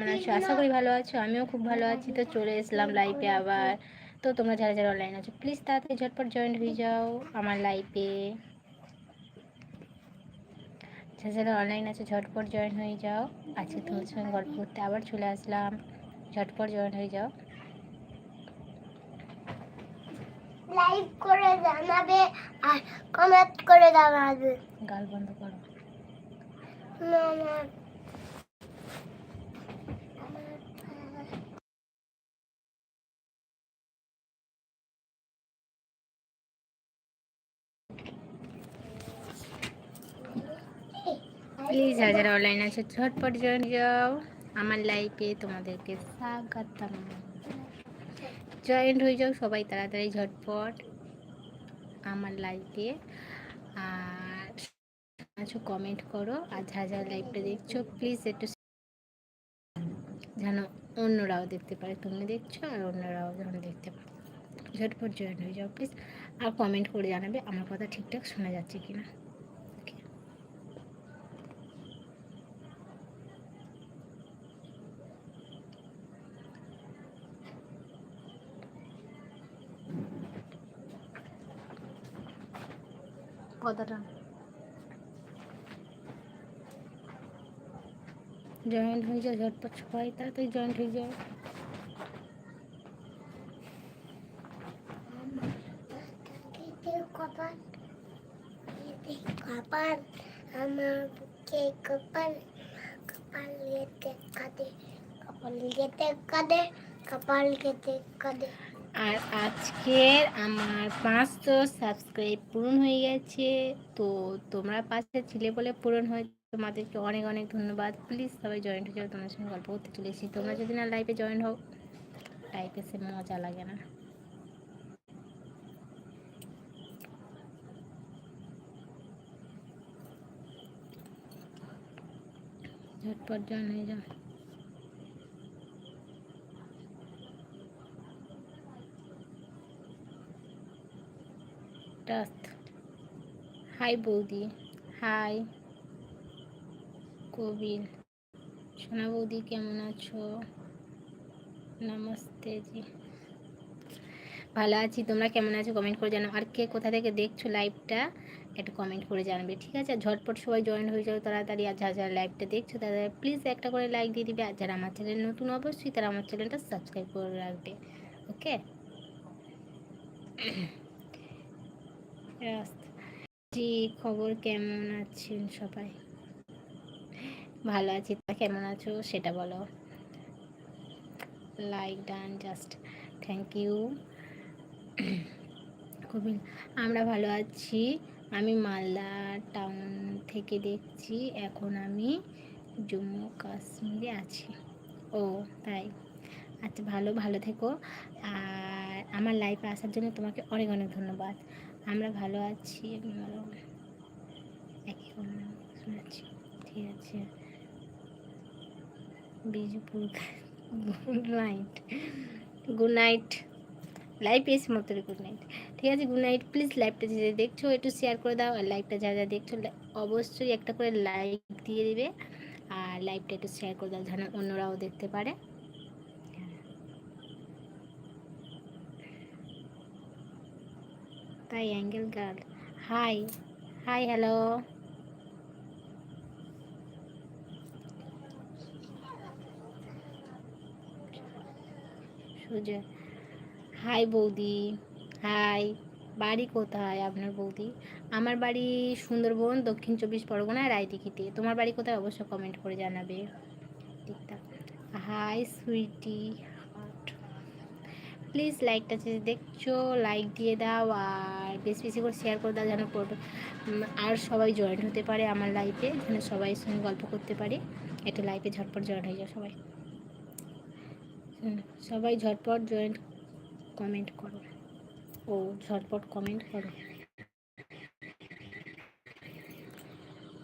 কেমন আছো? আশা করি ভালো আছো আমিও খুব ভালো আছি। তো চলে এসলাম লাইভে আবার। তো তোমরা যারা যারা অনলাইন আছো প্লিজ তাড়াতাড়ি ঝটপট জয়েন হয়ে যাও আমার লাইভে যারা যারা অনলাইন আছে ঝটপট জয়েন হয়ে যাও। আজকে তোমার সঙ্গে গল্প করতে আবার চলে আসলাম। ঝটপট জয়েন হয়ে যাও। লাইক করে জানাবে আর কমেন্ট করে জানাবে। গাল বন্ধ করো। না। প্লিজ যারা অনলাইন আছে, ঝটপট জয়েন যাও। আমার লাইফে তোমাদেরকে স্বাগতম। জয়েন্ট হয়ে যাও সবাই তাড়াতাড়ি, ঝটপট আমার লাইফে আর কমেন্ট করো। আর যা যা লাইভটা দেখছ প্লিজ একটু যেন অন্যরাও দেখতে পারে। তুমি দেখছ আর অন্যরাও যেন দেখতে পারে। ঝটপট জয়েন হয়ে যাও প্লিজ আর কমেন্ট করে জানাবে আমার কথা ঠিকঠাক শোনা যাচ্ছে কিনা। কথাটা জয়েন্ট হয়ে যাও ঝটপট সবাই তাড়াতাড়ি জয়েন্ট হয়ে যাও কেটে কপাল কেটে কপাল আমার বুকে কপাল কপাল কেটে কাঁদে কপাল কেটে কাঁদে কপাল কেটে কাঁদে আর আজকের আমার পাঁচশো সাবস্ক্রাইব পূরণ হয়ে গেছে। তো তোমরা পাশে ছিলে বলে পূরণ হয়, তোমাদেরকে অনেক অনেক ধন্যবাদ। প্লিজ সবাই জয়েন্ট হয়ে যাও তোমার সঙ্গে গল্প করতে চলে এসেছি। তোমরা যদি না লাইভে জয়েন হও লাইফে সে মজা লাগে না। ঝটপট জয়েন হয়ে যাও। টাস্ট হাই বৌদি। হাই। কবির। সোনা বৌদি, কেমন আছো? নমস্তে জি। ভালো আছি, তোমরা কেমন আছো? কমেন্ট করে জানাও। আর কে কোথা থেকে দেখছ লাইভটা একটু কমেন্ট করে জানাবে, ঠিক আছে? ঝটপট সবাই জয়েন হয়ে যাও তাড়াতাড়ি। আর যারা যারা লাইভটা দেখছ তারা প্লিজ একটা করে লাইক দিয়ে দিবে। আর যারা আমার চ্যানেল নতুন অবশ্যই তারা আমার চ্যানেলটা সাবস্ক্রাইব করে রাখবে। ওকে জি, খবর কেমন আছেন সবাই? ভালো আছি তা কেমন আছো? সেটা বলো। Like done just thank you খুবই আমরা ভালো আছি। আমি মালদা টাউন থেকে দেখছি, এখন আমি জম্মু কাশ্মীরে আছি। ও, তাই? আচ্ছা ভালো ভালো থেকো। আর আমার লাইফে আসার জন্য তোমাকে অনেক অনেক ধন্যবাদ। আমরা ভালো আছি, আমি ভালো কথা শোনাচ্ছি। ঠিক আছে। Bijupur good night. Good night. Live এসে মতো গুড নাইট। ঠিক আছে, গুড নাইট। প্লিজ লাইভটা যে দেখছ, একটু শেয়ার করে দাও। আর লাইভটা যা যা দেখছ অবশ্যই একটা করে লাইক দিয়ে দিবে। আর লাইভটা একটু শেয়ার করে দাও, যেন অন্যরাও দেখতে পারে। তাই angel girl hi hi, hello. Sujoy hi বৌদি, হাই। বাড়ি কোথায় আপনার বৌদি? আমার বাড়ি সুন্দরবন, দক্ষিণ চব্বিশ পরগনা রায়দিঘিতে তোমার বাড়ি কোথায়? অবশ্যই কমেন্ট করে জানাবে। ঠিকঠাক হাই, সুইটি। প্লিজ লাইকটা যে দেখছ লাইক দিয়ে দাও আর বেশি বেশি করে শেয়ার করে দাও যেন আর সবাই জয়েন হতে পারে আমার লাইফে যেন সবাই সঙ্গে গল্প করতে পারে। একটা লাইফে ঝটপট জয়েন হয়ে যাও সবাই। সবাই ঝটপট জয়েন কমেন্ট করো। ও, ঝটপট কমেন্ট করো।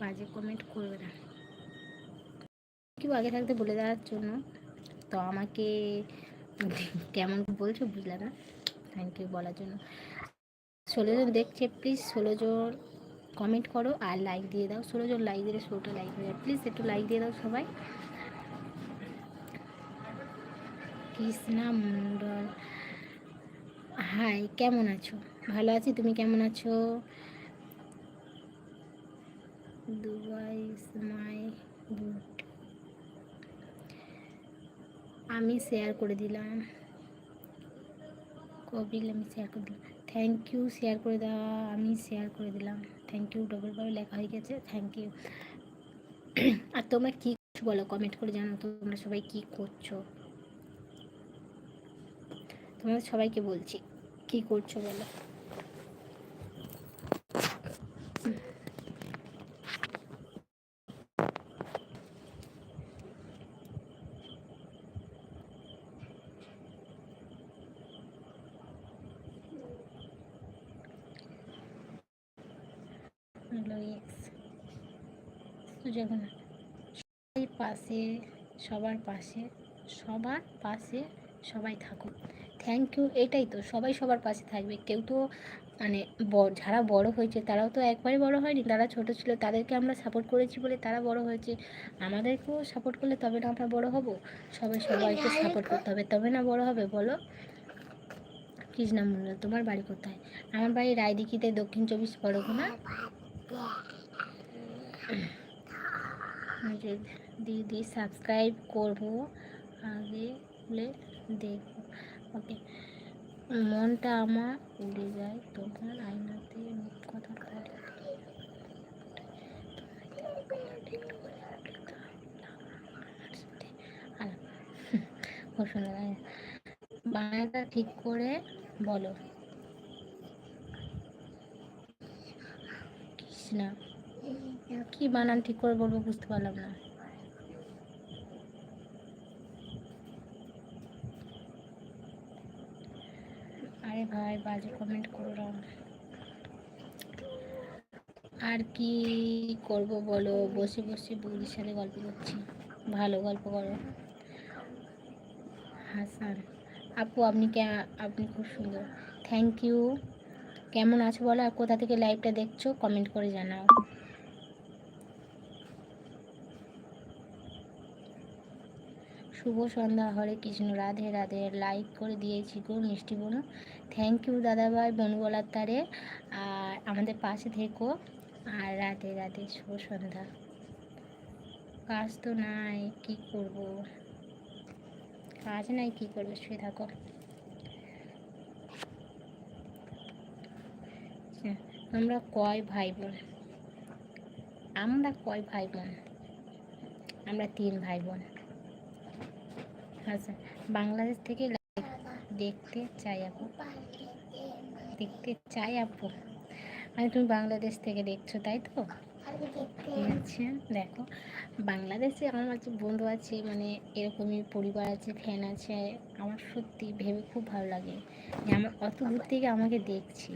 বাজে কমেন্ট করবে না। কেউ আগে থাকতে বলে দেওয়ার জন্য। তো আমাকে কেমন বলছো বুঝলাম না? থ্যাংক ইউ বলার জন্য। ষোলো জন দেখছে প্লিজ ষোলো জন কমেন্ট করো আর লাইক দিয়ে দাও। ষোলো জন লাইক দিলে ষোলোটা লাইক হয়ে যায় প্লিজ একটু লাইক দিয়ে দাও সবাই। কৃষ্ণা মণ্ডল। হাই কেমন আছো? ভালো আছি? তুমি কেমন আছো? দুবাই মাই গুড আমি শেয়ার করে দিলাম। কবিল আমি শেয়ার করে দিলাম। থ্যাংক ইউ শেয়ার করে দেওয়া আমি শেয়ার করে দিলাম। থ্যাংক ইউ ডবল বারে লেখা হয়ে গেছে। থ্যাংক ইউ আর তোমরা কী বলো? কমেন্ট করে জানো তোমরা সবাই কী করছ। তোমরা সবাইকে বলছি, কী করছ বলো? জগন্নাথ। সবাই পাশে, সবার পাশে সবার পাশে সবাই থাকুক। থ্যাংক ইউ এটাই তো, সবাই সবার পাশে থাকবে। কেউ তো মানে যারা বড় হয়েছে, তারাও তো একবারে বড় হয়নি। তারা ছোট ছিল, তাদেরকে আমরা সাপোর্ট করেছি বলে তারা বড় হয়েছে। আমাদেরকেও সাপোর্ট করলে তবে না আমরা বড় হব। সবাই সবাইকে সাপোর্ট করতে হবে, তবে না বড় হবে, বলো? কৃষ্ণা মণ্ডল তোমার বাড়ি কোথায়? আমার বাড়ি রায়দিঘিতে, দক্ষিণ চব্বিশ পরগনা। যে দিদি সাবস্ক্রাইব করব। আগে বলে দেখব। ওকে মনটা আমার উড়ে যায় তোমার আয়নাতে কথা বলে। বাংলাটা ঠিক করে বলো। কৃষ্ণা। কি বানান ঠিক করে বলব বুঝতে পারলাম না। আরে ভাই, বাজে কমেন্ট করো আর কি করব বলো? বসে বসে বৌদির সাথে গল্প করছি। ভালো গল্প করো। হাসান, আপু, আপনি কে, আপনি খুব সুন্দর। থ্যাংক ইউ কেমন আছো বলো? আর কোথা থেকে লাইভটা দেখছ? কমেন্ট করে জানাও। শুভ সন্ধ্যা, হরে কৃষ্ণ, রাধে রাধে। লাইক করে দিয়েছি গো মিষ্টি বোনু। থ্যাংক ইউ দাদাভাই বলার তারে। আর আমাদের পাশে থেকো। আর রাধে রাধে, শুভ সন্ধ্যা। কাজ তো নাই, কি করব? কাজ নাই, কি করবে? শুয়ে থাকো। আমরা কয় ভাই বোন আমরা কয় ভাই বোন আমরা তিন ভাই বোন আচ্ছা বাংলাদেশ থেকে দেখতে চাই আপু। দেখতে চাই আপু। মানে তুমি বাংলাদেশ থেকে দেখছ, তাই তো? আচ্ছা দেখো। বাংলাদেশে আমার যে বন্ধু আছে মানে এরকমই পরিবার আছে ফ্যান আছে। আমার সত্যি ভেবে খুব ভালো লাগে যে আমার অত দূর থেকে আমাকে দেখছি।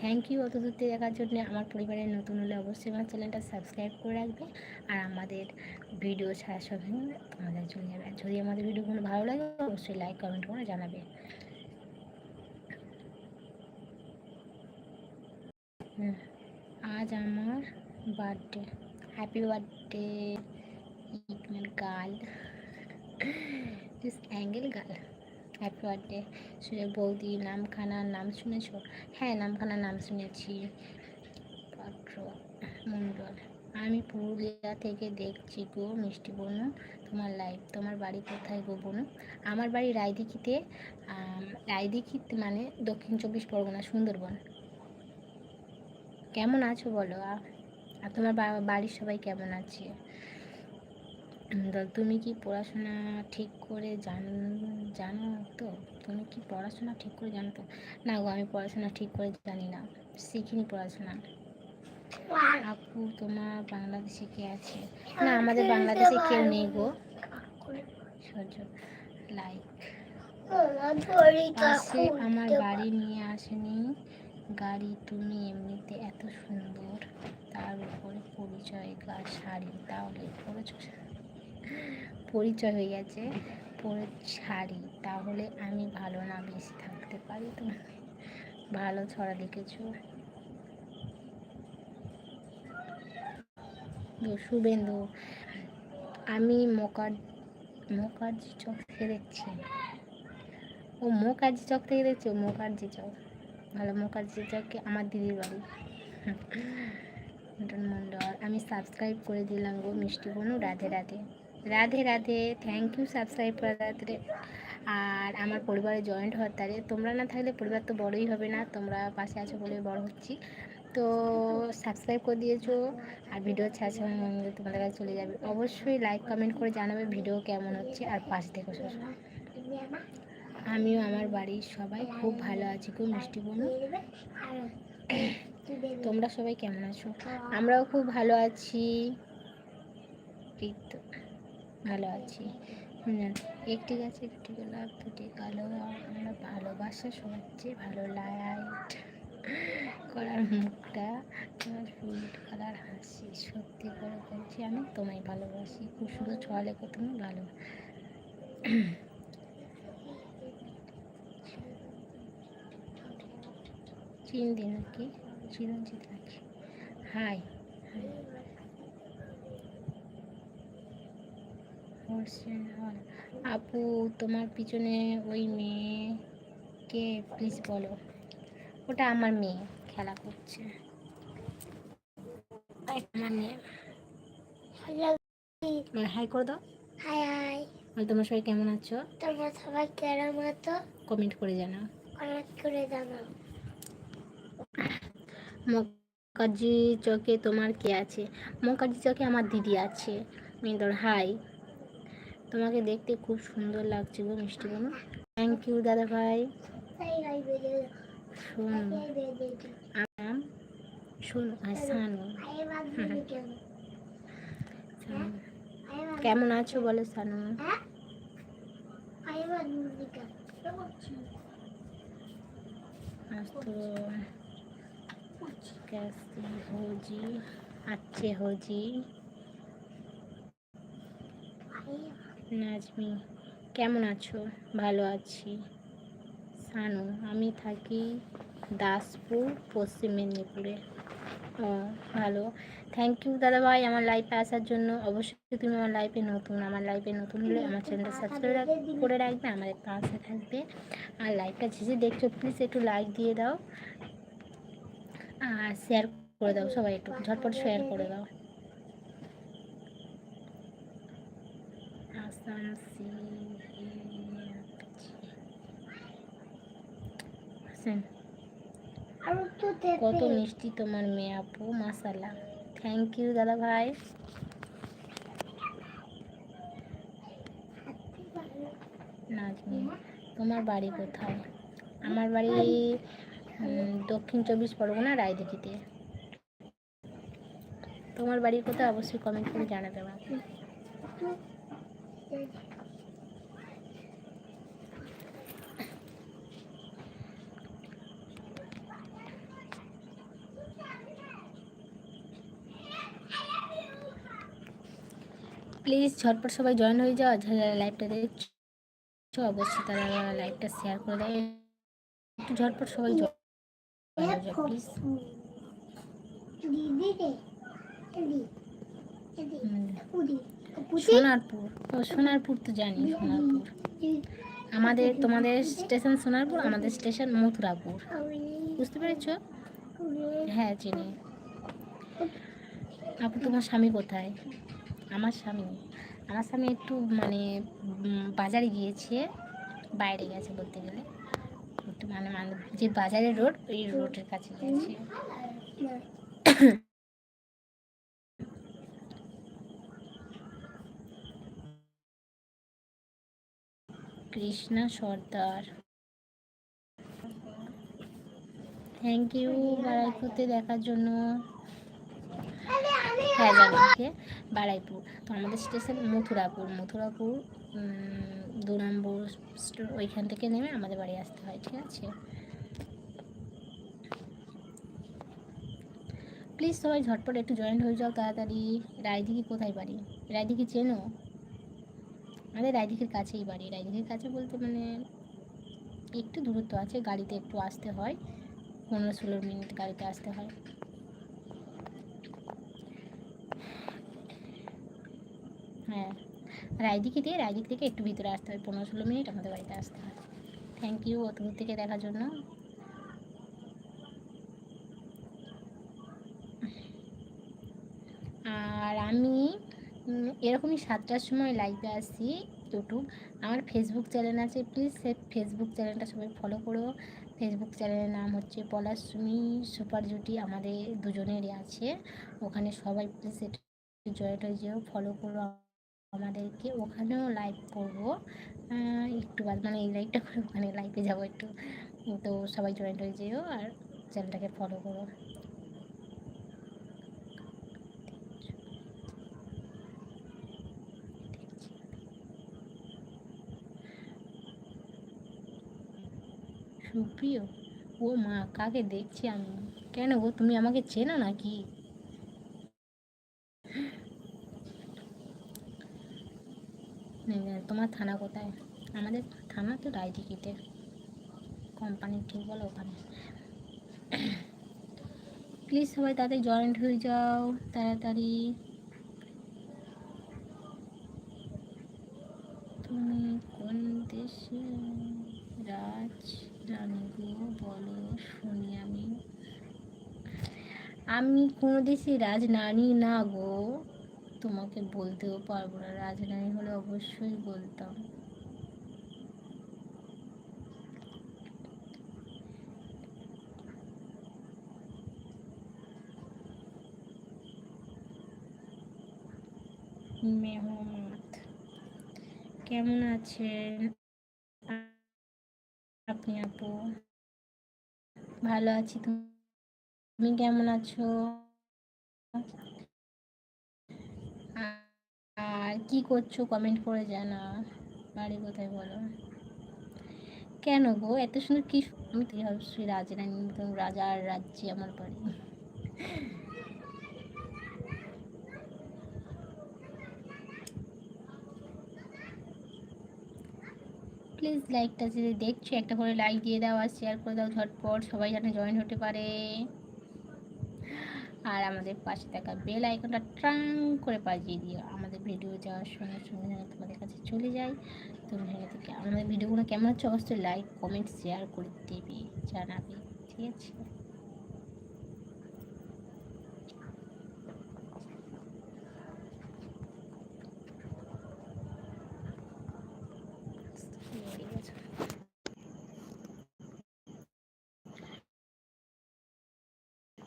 থ্যাংক ইউ অত দূর দেখার জন্য। আমার পরিবারের নতুন হলে অবশ্যই আমার চ্যানেলটা সাবস্ক্রাইব করে রাখবে। আর আমাদের ভিডিও ছাড়া সঙ্গে তোমাদের চলে যাবে। যদি আমাদের ভিডিওগুলো ভালো লাগে, অবশ্যই লাইক কমেন্ট করে জানাবে। আজ আমার birthday happy birthday ইগনাল girl this angel girl happy birthday সুযোগ বৌদি নামখানার নাম শুনেছো? হ্যাঁ নামখানার নাম শুনেছি। পাত্র, মণ্ডল। আমি পুরুলিয়া থেকে দেখছি গো মিষ্টি বোনু, তোমার লাইভ তোমার বাড়ি কোথায় গো বোনু? আমার বাড়ি রায়দিঘিতে রায়দিঘিতে মানে দক্ষিণ চব্বিশ পরগনা, সুন্দরবন। কেমন আছো বলো? আর তোমার বাড়ির সবাই কেমন আছে? তুমি কি পড়াশোনা ঠিক করে জান, জানো তো? তুমি কি পড়াশোনা ঠিক করে জানো তো? না গো, আমি পড়াশোনা ঠিক করে জানি না। শিখিনি পড়াশোনা। আপু তোমার বাংলাদেশে কে আছে? না, আমাদের বাংলাদেশে কেউ নেই গো। লাইক আমার বাড়ি নিয়ে আসেনি। গাড়ি তুমি এমনিতে এত সুন্দর। তার উপরে পরিচয় গা শাড়ি তাহলে পরেছো পরিচয় হয়ে গেছে, পরে ছাড়ি। তাহলে আমি ভালো না, বেশি থাকতে পারি তো। ভালো ছড়া লিখেছো শুভেন্দু, আমি মোকার মুখার্জি চোখে দেখছি ও মুখার্জি চক থেকে দেখছ মুখার্জি চক ভালো মুখার্জি চকে আমার দিদির বাড়ি? মিটন মণ্ডল, আমি সাবস্ক্রাইব করে দিলাম গো মিষ্টি বনু, Radhe Radhe. Radhe Radhe. Thank you subscribe করাতে আর আমার পরিবারে জয়েন্ট হওয়ার তারে। তোমরা না থাকলে পরিবার তো বড়ই হবে না। তোমরা পাশে আছো বলে বড় হচ্ছি। তো সাবস্ক্রাইব করে দিয়েছ। আর ভিডিও ছাড়ছে তোমাদের কাছে চলে যাবে। অবশ্যই লাইক কমেন্ট করে জানাবে ভিডিও কেমন হচ্ছে। আর পাশে থেকে সবসময় আমিও আমার বাড়ির সবাই খুব ভালো আছি খুব মিষ্টি বোনু। তোমরা সবাই কেমন আছো? আমরাও খুব ভালো আছি। ভালো আছি। একটি গাছে একটি গোলাপ, দুটি কালো। আমরা ভালোবাসা সবচেয়ে ভালো লাইট করার মুখটা, তোমার সুইট কালার হাসি। সত্যি করে বলছি, আমি তোমায় ভালোবাসি। খুব সুন্দর ছোঁয়া তুমি ভালো। চিন্দি নাকি চিরঞ্জিত নাকি হাই। হোসেন হল আপু তোমার পিছনে ওই মেয়ে কে প্লিজ বলো। ওটা আমার মেয়ে খেলা করছে। আমার মেয়ে। মানে হাই করে দাও। হাই হাই মানে তোমরা সবাই কেমন আছো? তোমরা সবাই কেরম আছো? কমেন্ট করে জানাও। অনেক করে জানাও। মুখার্জি চকে তোমার কে আছে? মুখার্জি চকে আমার দিদি আছে। মিন্দর হাই তোমাকে দেখতে খুব সুন্দর লাগছে গো মিষ্টি বোন থ্যাংক ইউ দাদা ভাই তাই ভাই বেরিয়ে শোনো তাই বেরিয়ে আম শোনো আর সানু আই বাদ দিবি কেন সানু। আই বাদ কেমন আছো বলো সানু হ্যাঁ আই বাদ দিবি কেন তো বলছি আজ তো कैसी हो जी अच्छे हो जी আই নাজমি, কেমন আছো? ভালো আছি। সানু, আমি থাকি দাসপুর, পশ্চিম মেদিনীপুরে। ও, ভালো। থ্যাংক ইউ দাদা ভাই আমার লাইফে আসার জন্য। অবশ্যই তুমি আমার লাইফে নতুন, আমার লাইফে নতুন হলে আমার চ্যানেলটা সাবস্ক্রাইব করে রাখবে, আমাদের পাশে থাকবে। আর লাইভটা শেষে দেখছ প্লিজ একটু লাইক দিয়ে দাও। আর শেয়ার করে দাও, সবাই একটু ঝটপট শেয়ার করে দাও আসাম সি হাসান আর তো কত মিষ্টি তোমার মেয়ে আপু মাসালা থ্যাংক ইউ দাদা ভাই। তোমার বাড়ি কোথায়? আমার বাড়ি দক্ষিণ চব্বিশ পরগনা, রায়দিঘিতে। তোমার বাড়ি কোথায়? অবশ্যই কমেন্ট করে জানাতে আমাকে। প্লিজ ঝটপট সবাই জয়েন হয়ে যাও। যারা লাইভটা দেখছ, অবশ্যই তারা লাইভটা শেয়ার করে দেয় একটু ঝটপট সবাই জয়েন হয়ে সোনারপুর। ও, সোনারপুর তো জানি, সোনারপুর। আমাদের, তোমাদের স্টেশন সোনারপুর, আমাদের স্টেশন মথুরাপুর। বুঝতে পেরেছ? হ্যাঁ চিনি। আপু, তোমার স্বামী কোথায়? আমার স্বামী। আমার স্বামী একটু মানে বাজারে গিয়েছে, বাইরে গেছে বলতে গেলে। একটু মানে মানে যে বাজারের রোড, ওই রোডের কাছে গেছে। কৃষ্ণা সর্দার। থ্যাংক ইউ বারাইপুরতে দেখার জন্য। হ্যাঁ বারাইপুর। তো আমাদের স্টেশন মথুরাপুর। মথুরাপুর দু নম্বর ওইখান থেকে নেমে আমাদের বাড়ি আসতে হয়, ঠিক আছে? প্লিজ সবাই ঝটপট একটু জয়েন্ট হয়ে যাও তাড়াতাড়ি। রায়দিঘি কোথায় বাড়ি? রায়দিঘি চেনো? আমাদের রায়দিঘির কাছেই বাড়ি। রায়দিঘির কাছে বলতে মানে একটু দূরত্ব আছে, গাড়িতে একটু আসতে হয়, পনেরো ষোলো মিনিট গাড়িতে আসতে হয়। হ্যাঁ রায়দিঘি দিয়ে রায়দিক থেকে একটু ভিতরে আসতে হয়, পনেরো ষোলো মিনিট আমাদের বাড়িতে আসতে হয়। থ্যাংক ইউ অত দূর থেকে দেখার জন্য আর আমি উম, এরকমই সাতটার সময় লাইভে আসি ইউটিউব আমার ফেসবুক চ্যানেল আছে প্লিজ সে ফেসবুক চ্যানেলটা সবাই ফলো করো। ফেসবুক চ্যানেলের নাম হচ্ছে পলাশমি সুপার জুটি, আমাদের দুজনেরই আছে। ওখানে সবাই প্লিজ জয়েন্ট হয়ে যেও ফলো করো আমাদেরকে। ওখানেও লাইভ করব। একটু বাদ মানে এই লাইভটা করে ওখানে লাইভে যাব একটু। তো সবাই জয়েন্ট হয়ে যেও আর চ্যানেলটাকে ফলো করো। সুপ্রিয়। ও মা, কাকে দেখছি আমি? কেন গো, তুমি আমাকে চেনো নাকি? তোমার থানা কোথায়? আমাদের থানা তো রায়দিঘিতে। কোম্পানি ঠিক বলো ওখানে। প্লিজ সবাই তাড়াতাড়ি জয়েন্ট হয়ে যাও, তাড়াতাড়ি। তুমি কোন দেশে রাজ? রানী গো, বলো, শুনি আমি। আমি কোনো দেশে রাজরানী না গো। তোমাকে বলতেও পারব না রাজরানী হলে অবশ্যই বলতাম। মেহমত কেমন আছেন? আপনি আপু? ভালো আছি। তুমি কেমন আছো? আর কি করছ? কমেন্ট করে জানাও। বাড়ি কোথায় বলো? কেন গো? এত সুন্দর কি আমি তো অবশ্যই রাজরানী একদম রাজার রাজ্যে আমার বাড়ি। প্লিজ লাইকটা যদি দেখছ, একটা করে লাইক দিয়ে দাও আর শেয়ার করে দাও ঝটপট, সবাই যেন জয়েন হতে পারে। আর আমাদের পাশে থাকা বেল আইকনটা ট্রাং করে বাজিয়ে দিও। আমাদের ভিডিও যাওয়ার সঙ্গে সঙ্গে যেন তোমাদের কাছে চলে যায়। তুমি সেখান থেকে আমাদের ভিডিওগুলো কেমন হচ্ছে, অবশ্যই লাইক কমেন্ট শেয়ার করে দেবে, জানাবে, ঠিক আছে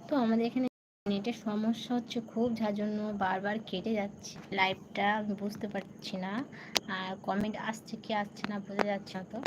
তো আমাদের এখানে নেটের সমস্যা হচ্ছে খুব, যার জন্য বারবার কেটে যাচ্ছে। লাইভটা বুঝতে পারছি না। আর কমেন্ট আসছে কি আসছে না বোঝা যাচ্ছে না তো।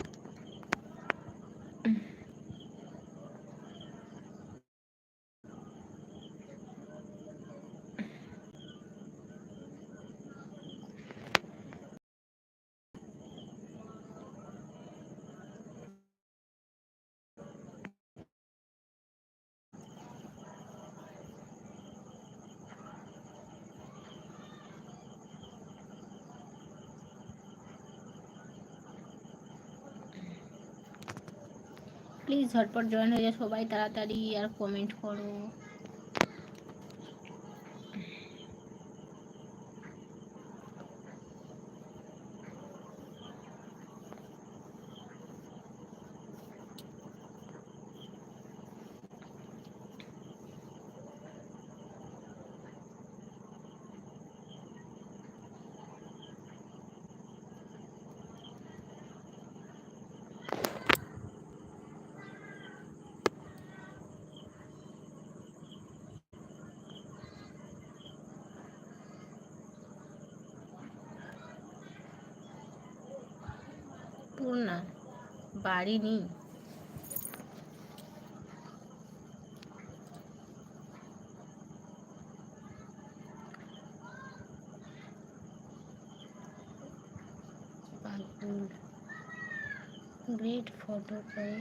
প্লিজ ঝটপট জয়েন হয়ে যাও সবাই তাড়াতাড়ি আর কমেন্ট করো। পূর্ণা বাড়ি নেই। গ্রেট ফটো করে